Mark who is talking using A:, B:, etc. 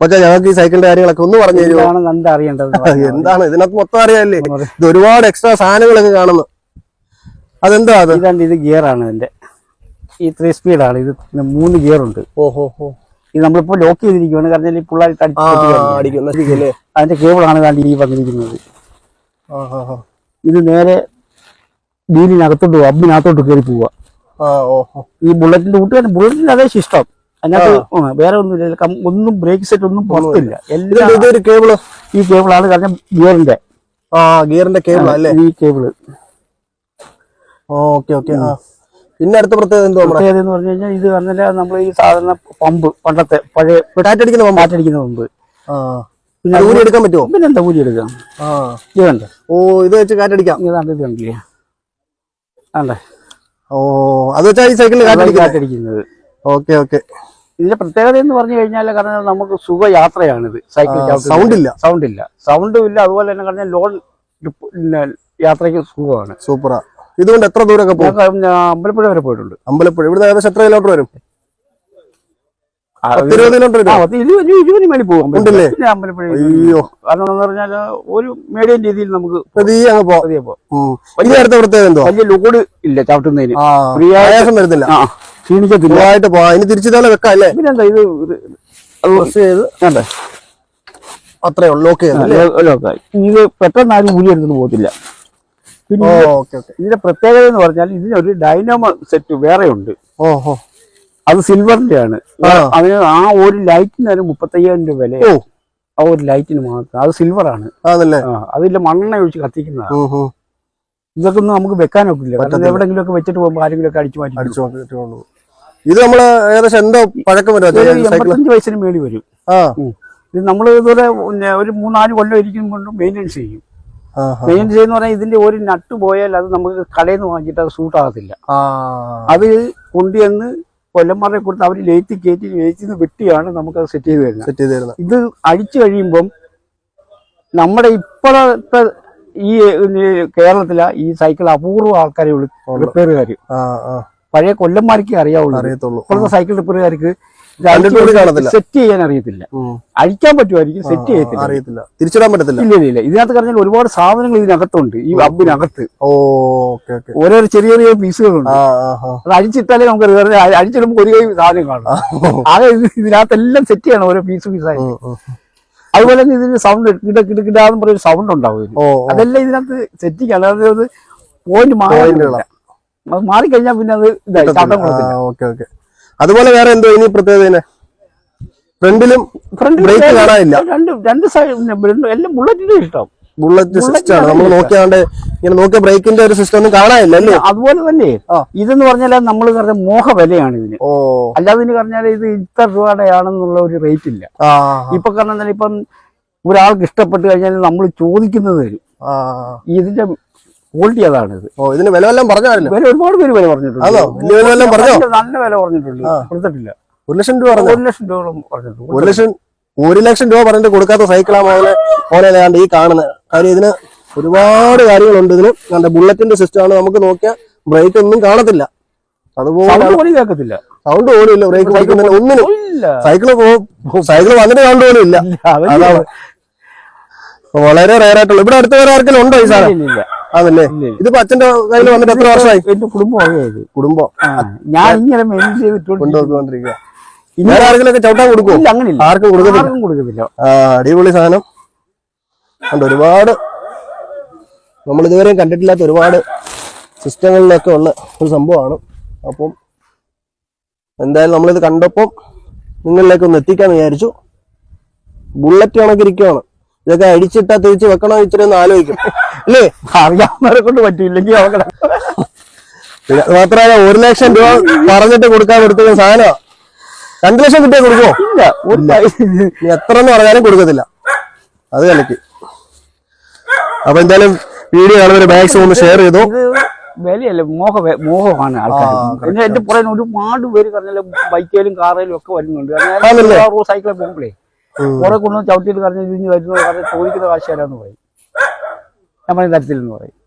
A: പക്ഷേ ഞങ്ങൾക്ക് ഈ സൈക്കിളിന്റെ കാര്യങ്ങളൊക്കെ ഒന്ന് പറഞ്ഞു തരുമോ?
B: അറിയേണ്ടത്?
A: എന്താണ്? ഇതിനകത്ത് മൊത്തം അറിയാല്ലേ ഇത് ഒരുപാട് എക്സ്ട്രാ സാധനങ്ങളൊക്കെ കാണുന്നു. അതെന്താ അത്?
B: ഇതാണ്ട് ഇത് ഗിയർ ആണ് ഇതിന്റെ. ഈ ത്രീ സ്പീഡാണ് ഇത് മൂന്ന് ഗിയർ ഉണ്ട്.
A: ഓഹോ ഹോ
B: ഇത് നമ്മളിപ്പോ ലോക്ക് ചെയ്തിരിക്കുവാണ്. കാരണം ഈ
A: നശിക്കല്ലേ
B: അതിന്റെ കേബിളാണ് ആണ് ഈ വന്നിരിക്കുന്നത്. ഇത് നേരെ വീലിനകത്തോട്ട് പോവാ. അബിനകത്തോട്ട് കയറി
A: പോവാ
B: ഈ ബുള്ളറ്റിന്റെ കൂട്ടുകാരൻ ബുള്ളറ്റിന്റെ അതേ ഇഷ്ടം അതിനകത്ത് വേറെ ഒന്നുമില്ല. ഒന്നും ബ്രേക്ക് സെറ്റ് ഒന്നും പുറത്തില്ല. എല്ലാം
A: ഇതൊരു കേബിൾ
B: ഈ കേബിളാണ് കാരണം ഗിയറിന്റെ
A: ആ ഗിയറിന്റെ കേബിൾ അല്ലേ?
B: ഈ കേബിൾ
A: ഓക്കെ ഓക്കെ. പിന്നെ അടുത്ത പ്രത്യേകത എന്തോ
B: പ്രത്യേകത എന്ന് പറഞ്ഞു കഴിഞ്ഞാൽ ഇത് പറഞ്ഞാൽ നമ്മൾ ഈ സാധാരണ പമ്പ് പണ്ടത്തെ പഴയ
A: കാറ്റടിക്കുന്ന പമ്പ്.
B: മാറ്റടിക്കുന്ന പമ്പ്. പിന്നെ
A: ഊരി എടുക്കാൻ പറ്റുമോ
B: പിന്നെ എന്താ ഊരി എടുക്കാം? ഇത് കണ്ടേ?
A: ഓ ഇത് വെച്ച് കാറ്റടിക്കാം.
B: ഇതാണ്ട് ഇത് കണ്ടില്ലേ? ആണ്ടേ
A: ഓ അത് വെച്ചാൽ ഈ സൈക്കിളിൽ കാറ്റടിക്കാം
B: കാറ്റടിക്കുന്നത്.
A: Okay okay.
B: ഇതിന്റെ പ്രത്യേകത എന്ന് പറഞ്ഞു കഴിഞ്ഞാൽ കാരണം നമുക്ക് സുഖയാത്രയാണിത്. സൈക്കിൾ
A: സൗണ്ട് ഇല്ല.
B: സൗണ്ട് ഇല്ല. സൗണ്ടും ഇല്ല. അതുപോലെ തന്നെ പറഞ്ഞാൽ ലോൺ യാത്രയ്ക്ക് സുഖമാണ്.
A: സൂപ്പറാ ഇതുകൊണ്ട് എത്ര ദൂരമൊക്കെ പോകും?
B: അമ്പലപ്പുഴ വരെ പോയിട്ടുണ്ട്.
A: അമ്പലപ്പുഴ. ഇവിടെ ഏകദേശം എത്ര കിലോമീറ്റർ വരും? അയ്യോ.
B: കാരണം എന്ന് പറഞ്ഞാൽ ഒരു മീഡിയം രീതിയിൽ നമുക്ക്
A: അടുത്ത പ്രത്യേകത എന്തോ
B: വലിയ ലോഡ് ഇല്ല ചവിട്ടുന്നതിന്.
A: വരുന്നില്ല.
B: ക്ഷീണിക്കത്തില്ല.
A: സുഖമായിട്ട് പോവാം. ഇനി തിരിച്ചു തന്നെ വെക്കാം അല്ലേ?
B: പിന്നെന്താ ഇത്
A: പ്രസ് ചെയ്ത്
B: വേണ്ടേ
A: അത്രേ ഉള്ളൂ ലോക്ക്
B: ലോക്കായി ഇത് പെട്ടെന്ന് ആരും ഊരി എടുത്തു പോകത്തില്ല. പിന്നെ ഇതിന്റെ പ്രത്യേകത എന്ന് പറഞ്ഞാൽ ഇതിനൊരു ഡൈനാമോ സെറ്റ് വേറെ ഉണ്ട്
A: ഓഹോ.
B: അത് സിൽവറിന്റെ ആണ്. അതിന് ആ ഒരു ലൈറ്റിന് ഒരു മുപ്പത്തയ്യായിരം രൂപ വില
A: ഓ.
B: ആ ഒരു ലൈറ്റിന് മാത്രം. അത് സിൽവർ ആണ് അതില്ല മണ്ണെണ്ണ ഒഴിച്ച് കത്തിക്കുന്നതാണ്.
A: ഉം.
B: ഇതൊക്കെ ഒന്നും നമുക്ക് വെക്കാനൊക്കില്ല. എവിടെങ്കിലും ഒക്കെ വെച്ചിട്ട് പോകുമ്പോൾ ആരെങ്കിലും ഒക്കെ അടിച്ചു മാറ്റി
A: ഇത് നമ്മൾ ഏകദേശം എന്തോ പഴക്കം വരും
B: വയസ്സിന് മേളി വരും.
A: ആ.
B: ഇത് നമ്മൾ ഇതുപോലെ ഒരു മൂന്നാൽ കൊല്ലം ഇരിക്കും കൊണ്ട് മെയിന്റെനൻസ് ചെയ്യും. മെയിൻ ചെയ്യുന്ന പറഞ്ഞാൽ ഇതിന്റെ ഒരു നട്ട് പോയാൽ അത് നമുക്ക് കടയിൽ നിന്ന് വാങ്ങിയിട്ട് അത് സൂട്ട് ആകത്തില്ല.
A: ആ.
B: അത് കൊണ്ടുവന്ന് കൊല്ലന്മാരെ കൊടുത്ത് അവർ ലേറ്റ് കയറ്റി ലേറ്റിൽ നിന്ന് വെട്ടിയാണ് അത് സെറ്റ് ചെയ്ത് തരുന്നത്.
A: സെറ്റ് ചെയ്ത് തരുന്നത്.
B: ഇത് അഴിച്ചു കഴിയുമ്പം നമ്മുടെ ഇപ്പോഴത്തെ ഈ കേരളത്തിലെ ഈ സൈക്കിൾ അപൂർവ ആൾക്കാരെ ഉള്ളു റിപ്പയറുകാർ പഴയ കൊല്ലന്മാർക്ക് അറിയാവുള്ളൂ.
A: അറിയത്തുള്ളൂ.
B: ഇപ്പോഴത്തെ സൈക്കിൾ
A: റിപ്പയർകാർക്ക്
B: സെറ്റ് ചെയ്യാൻ അറിയത്തില്ല. അഴിക്കാൻ പറ്റുമായിരിക്കും സെറ്റ് ചെയ്യത്തില്ല.
A: അറിയത്തില്ല. തിരിച്ചിടാൻ പറ്റത്തില്ല.
B: ഇല്ല ഇല്ല ഇല്ല. ഇതിനകത്ത് പറഞ്ഞാൽ ഒരുപാട് സാധനങ്ങൾ ഇതിനകത്തുണ്ട്. ഈ
A: ഓക്കെ
B: ഓരോ ചെറിയ ചെറിയ പീസുകളുണ്ട്. അത് അഴിച്ചിട്ടാലേ നമുക്ക് അഴിച്ചിടുമ്പോൾ ഒരു കൈ സാധനം കാണും. ആകെ ഇതിനകത്തെല്ലാം സെറ്റ് ചെയ്യണം ഓരോ പീസ് പീസായി. അതുപോലെ തന്നെ ഇതിന് സൗണ്ട് കിട കിടക്കിടാന്ന് പറഞ്ഞൊരു സൗണ്ട് ഉണ്ടാവും. അതെല്ലാം ഇതിനകത്ത് സെറ്റിക്കാണ് അതായത് അത് പോയിന്റ് മാറില്ല അത് മാറിക്കഴിഞ്ഞാൽ പിന്നെ അത് ഇതായി
A: ആ ഓക്കെ ഓക്കെ. അതുപോലെ വേറെ എന്തോ ഇനി പ്രത്യേകത ഫ്രണ്ടിലും
B: ഫ്രണ്ട്
A: ബ്രേക്ക് കാണാനില്ല.
B: രണ്ട് രണ്ട് സൈഡ് എല്ലാം ബുള്ളറ്റിന്റെ ഇഷ്ടം.
A: ബുള്ളറ്റ് സിസ്റ്റം ആണ്. നമ്മൾ നോക്കിയാണ്ട് ഇങ്ങനെ നോക്കിയ ബ്രേക്കിന്റെ ഒരു സിസ്റ്റം ഒന്നും കാണാനില്ല അല്ലേ?
B: അതുപോലെ തന്നെ ഇതെന്ന് പറഞ്ഞാൽ നമ്മൾ പറഞ്ഞ മോഹ വിലയാണ് ഇതിന്.
A: ഓ.
B: അല്ലാതെ ഇതിന് പറഞ്ഞാൽ ഇത് ഇത്ര രൂപയുടെയാണെന്നുള്ള ഒരു റേറ്റ് ഇല്ല. ഇപ്പൊ കാരണം ഇപ്പം ഒരാൾക്ക് ഇഷ്ടപ്പെട്ട് കഴിഞ്ഞാൽ നമ്മൾ ചോദിക്കുന്നത് തരും ഇതിന്റെ ക്വാളിറ്റി ഇത്.
A: ഓ ഇതിന് വില വല്ലതും പറഞ്ഞാലും
B: വില ഒരുപാട് പേര് വില പറഞ്ഞിട്ടുണ്ട്? നല്ല- നല്ല വില പറഞ്ഞിട്ടുണ്ട്. കൊടുത്തിട്ടില്ല.
A: ഒരു ലക്ഷം രൂപ പറഞ്ഞു?
B: ഒരു ലക്ഷം രൂപ പറഞ്ഞിട്ടുണ്ട്.
A: ഒരു ലക്ഷം ഒരു ലക്ഷം രൂപ പറഞ്ഞിട്ട് കൊടുക്കാത്ത സൈക്കിളാ മോനെ മോനെ ഈ കാണുന്നത് കാര്യം ഇതിന് ഒരുപാട് കാര്യങ്ങളുണ്ട്. ഇതിന് കണ്ട ബുള്ളറ്റിന്റെ സിസ്റ്റം ആണ്. നമുക്ക് നോക്കിയാൽ ബ്രേക്ക് ഒന്നും കാണത്തില്ല. അതുപോലെ
B: സൗണ്ട് പോലും കേൾക്കത്തില്ല.
A: സൗണ്ട് പോലും ഇല്ല. ബ്രേക്ക് പിടിക്കുന്നതിന് ഒന്നിനും സൈക്കിൾ സൈക്കിൾ വന്നിട്ട് സൗണ്ട് പോലും ഇല്ല. അതാണ്. വളരെ റയർ ആയിട്ടുള്ള ഇവിടെ അടുത്ത വേറെ ആർക്കെങ്കിലും ഉണ്ടോ ഈ സാധനം. അതല്ലേ. ഇതിപ്പോ അച്ഛന്റെ കയ്യിൽ വന്നിട്ട് എത്ര വർഷമായി?
B: എന്റെ കുടുംബം.
A: കുടുംബം
B: ഞാൻ ഇങ്ങനെ മെയിൻ ചെയ്തിട്ടുണ്ട്
A: ഇനി ആർക്കെങ്കിലും ചവിട്ടാൻ കൊടുക്കും
B: ഇല്ല
A: ആർക്കും കൊടുക്കത്തില്ല.
B: കൊടുക്കത്തില്ല.
A: അടിപൊളി സാധനം. ഉണ്ട് ഒരുപാട് നമ്മൾ ഇതുവരെയും കണ്ടിട്ടില്ലാത്ത ഒരുപാട് സിസ്റ്റങ്ങളിലൊക്കെ ഉള്ള ഒരു സംഭവമാണ്. അപ്പം എന്തായാലും നമ്മളിത് കണ്ടപ്പം നിങ്ങളിലേക്ക് ഒന്ന് എത്തിക്കാന്ന് വിചാരിച്ചു. ബുള്ളറ്റ് കണക്കിരിക്കുകയാണ് ഇതൊക്കെ അടിച്ചിട്ടാ തിരിച്ച് വെക്കണോ ഇച്ചിരി ഒന്ന് ആലോചിക്കും. അല്ലേ?
B: അറിയാവുന്നവരെ കൊണ്ട് പറ്റില്ലെങ്കിൽ അവക്കടെ
A: മാത്രമല്ല ഒരു ലക്ഷം രൂപ പറഞ്ഞിട്ട് കൊടുക്കാൻ കൊടുത്തുന്ന സാധനമാ. രണ്ടു ലക്ഷം കിട്ടിയാൽ കൊടുക്കോ
B: ഇല്ല
A: എത്ര എന്ന് പറഞ്ഞാലും കൊടുക്കത്തില്ല. അത് കലക്ക് അപ്പൊ എന്തായാലും വീഡിയോ കാണുന്നവര് മാക്സിമം ഒന്ന് ഷെയർ ചെയ്തു.
B: വിലയല്ല മോഹ മോഹമാണ് ആൾക്കാർ പിന്നെ എന്റെ പുറകെ ഒരുപാട് പേര് പറഞ്ഞാലും ബൈക്കിലും കാറിലും ഒക്കെ വരുന്നുണ്ട്.
A: സൈക്കിളെ
B: സൈക്കിളിൽ പോകുമ്പോഴേ. കുറെ കൊണ്ടുവന്ന് ചവിട്ടിയിട്ട് കറിഞ്ഞ് ഇതിന് വരുന്നത് ചോദിക്കുന്ന കാശ് തരാന്ന് പറയും. ഞാൻ പറഞ്ഞ തരത്തില്ലെന്ന് പറയും.